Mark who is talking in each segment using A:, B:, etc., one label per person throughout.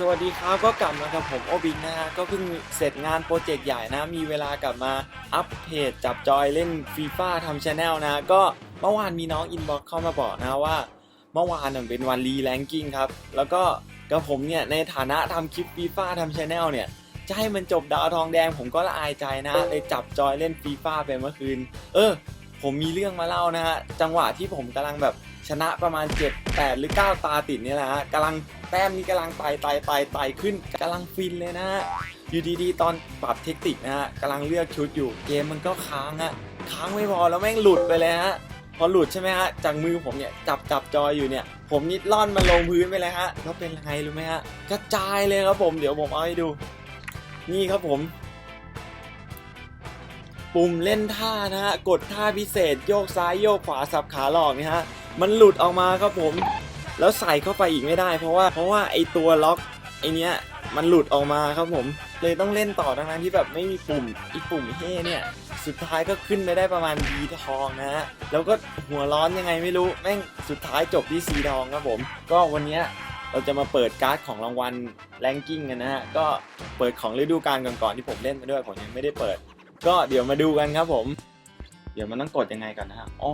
A: สวัสดีครับก็กลับมากับผมโอบินนะฮะก็เพิ่งเสร็จงานโปรเจกต์ใหญ่นะ มีเวลากลับมาอัปเพจจับจอยเล่นฟีฟ่าทำชาแนลนะ ก็เมื่อวานมีน้องอินบ็อกเข้ามาบอกนะว่า เมื่อวานเป็นวันรีแลนกิ้งครับ แล้วก็กับผมเนี่ย ในฐานะทำคลิปฟีฟ่าทำชาแนลเนี่ย จะให้มันจบดาวทองแดงผมก็ละอายใจนะเลยจับจอยเล่นฟีฟ่าไปเมื่อคืน เออ ผมมีเรื่องมาเล่านะฮะจังหวะที่ผมกำลังแบบ ชนะประมาณ 7 8 หรือ 9 ตาติดนี่แหละฮะกำลังแต้มนี้กำลังไต่ไต่ไต่ไต่ขึ้นกำลังฟินเลยนะฮะอยู่ดีๆ ตอนปรับเทคนิคนะฮะกำลังเลือกชุดอยู่เกมมันก็ค้างฮะค้างไม่พอแล้วแม่งหลุดไปเลยฮะพอหลุดใช่ไหมฮะจากมือผมเนี่ยจับจับจอยอยู่เนี่ย ผมนิดล่อนมันลงพื้นไปเลยฮะแล้วเป็นไงรู้ไหมฮะกระจายเลยครับผมเดี๋ยวผมเอาให้ดู นี่ครับผม ปุ่มเล่นท่านะฮะกดท่าพิเศษโยกซ้ายโยกขวาสับขาหลอกเนี่ยฮะ มันหลุดออกมาครับผม แล้วใส่เข้าไปอีกไม่ได้ เพราะว่าเพราะว่าไอตัวล็อกไอเนี้ยมันหลุดออกมาครับผม เลยต้องเล่นต่อทั้งนั้นที่แบบไม่มีปุ่มอีปุ่มเฮ่เนี่ย สุดท้ายก็ขึ้นไปได้ประมาณดีทองนะฮะแล้วก็หัวร้อนยังไงไม่รู้แม่งสุดท้ายจบที่สีทองครับผม ก็วันเนี้ยเราจะมาเปิดการ์ดของรางวัลแรงกิ้งกันนะฮะก็เปิดของฤดูกาลก่อนๆที่ผมเล่นมาด้วยผมยังไม่ได้เปิด ก็เดี๋ยวมาดูกันครับผม เดี๋ยวมันต้องกดยังไงก่อนนะฮะอ๋อ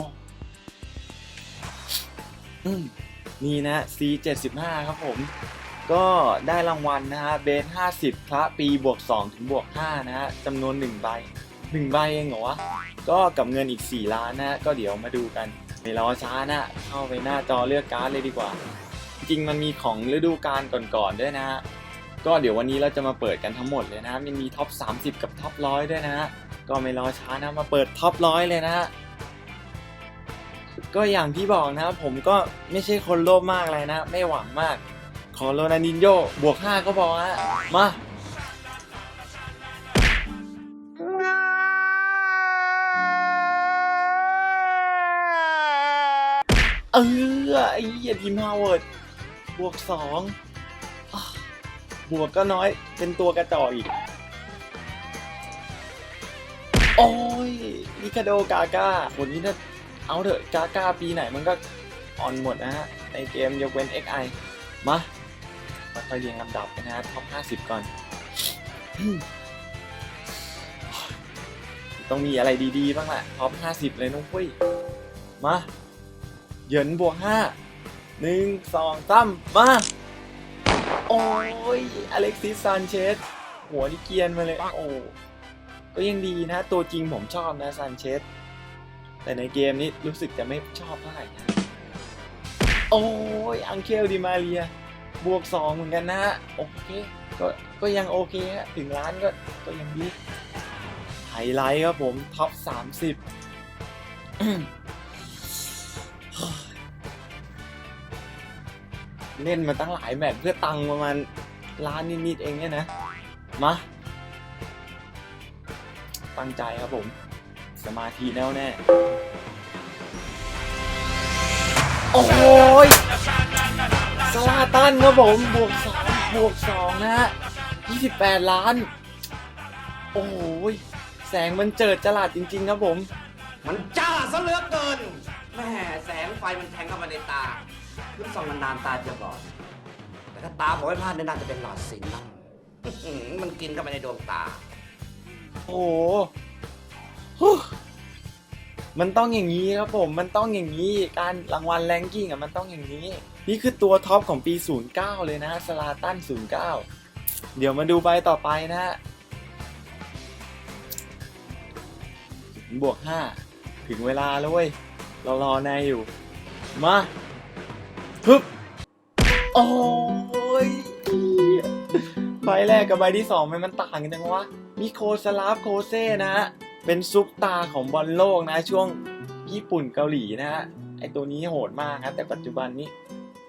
A: นี่นะ C75 ครับผม ก็ได้รางวัลนะฮะเบส50 พระปีบวก 2 ถึงบวก 5 นะฮะจำนวน 1 ใบ 1 ใบเองเหรอวะ ก็กับเงินอีก 4 ล้านนะ ก็เดี๋ยวมาดูกันไม่รอช้านะ เข้าไปหน้าจอเลือกการ์ดเลยดีกว่า จริงมันมีของฤดูกาลก่อนๆด้วยนะฮะก็เดี๋ยววันนี้เราจะมาเปิดกันทั้งหมดเลยนะมันมีท็อป 30 กับท็อปร้อยด้วยนะ ก็ไม่รอช้านะมาเปิดท็อปร้อยเลยนะ ก็อย่างที่บอกนะผมก็ไม่ใช่คนโลภมากเลยนะ ไม่หวังมาก ขอโรนันดินโยบวก 5 ก็พอฮะมาเออไอ้เหี้ยทีมฮาวเวิร์ดบวกสองอบวกก็น้อยเป็นตัวกระจอกอีก โอ้ยนิคาโดกาก้าคนนี้ถ้า เอาเถอะกาก้าปีไหนมันก็ออนหมดนะฮะ ในเกมยกเว้น XI มามาค่อยเรียงลำดับกันนะฮะท็อป 50 ก่อน ต้องมีอะไรดีๆ บ้างแหละท็อป 50 เลยนุ้งพุ้ย มาเหยินบวก5 1 2 3มา โอ้ย อเล็กซิสซานเชส หัวนี่เกียนมาเลย โอ้ ก็ยังดีนะ ตัวจริงผมชอบนะซานเชส แต่ในเกมนี้รู้สึกจะไม่ชอบเท่าไหร่นะโอ้ยอังเคลดิมาเรีย บวก 2 เหมือนกันนะฮะโอเค ก็ก็ยังโอเคฮะถึงล้านก็ก็ยังดีไฮไลท์ครับผม ท็อป 30เล่นมาตั้งหลายแมตช์เพื่อตังประมาณล้านนิดๆเองเนี่ยนะ มา ตั้งใจครับผม สมาธิแน่วแน่ โอ้ยสลาตันครับผมบวกสองบวกสองนะฮะ28ล้าน โอ้ยแสงมันเจิดจรัสจริง ๆ ครับผม
B: มันจ้าซะเหลือเกินแม่แสงไฟมันแทงเข้ามาในตาขึ้นส่องนานๆตาจะบอดแต่ถ้าตาผมไม่พลาดเนี่ยน่าจะเป็นหลอดซินนั่งอื้อหือมันกินเข้าไปในดวงตา
A: โอ้โหฮู้ มันต้องอย่างนี้ครับผม มันต้องอย่างนี้ การรางวัลแรงกิ้งอะมันต้องอย่างนี้ นี่คือตัวท็อปของปี 09 เลยนะสลาตัน09 เดี๋ยวมาดูใบต่อไปนะฮะบวก 5 ถึงเวลาแล้วเว้ยเรารอนายอยู่ มาฮึบโอ้ยใบแรกกับใบที่สองมันมันต่างกันจังวะมิโคสลาฟโคเซ่นะฮะ เป็นซุปตาของบอลโลกนะ ช่วงญี่ปุ่นเกาหลีนะฮะไอตัวนี้โหดมากนะแต่ปัจจุบันนี้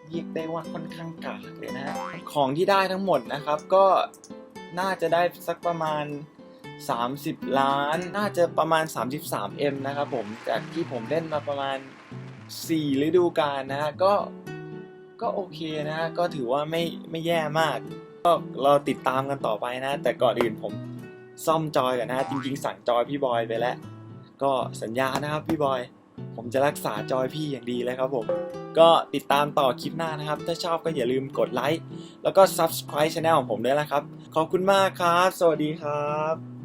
A: เรียกได้ว่าค่อนข้างกากเลยนะฮะของที่ได้ทั้งหมดนะครับ ก็น่าจะได้สักประมาณ 30 ล้าน น่าจะประมาณ 33M นะครับผมจากที่ผมเล่นมาประมาณ 4 ฤดูกาลนะฮะก็ก็โอเคนะฮะก็ถือว่าไม่ไม่แย่มาก ก็เราติดตามกันต่อไปนะ แต่ก่อนอื่นผม ซ่อมจอยกันนะจริงๆ สั่งจอยพี่บอยไปแล้ว ก็สัญญานะครับพี่บอย ผมจะรักษาจอยพี่อย่างดีเลยครับผม ก็ติดตามต่อคลิปหน้านะครับ ถ้าชอบก็อย่าลืมกดไลค์แล้วก็ subscribe channel ของผมด้วยนะครับ ขอบคุณมากครับ สวัสดีครับ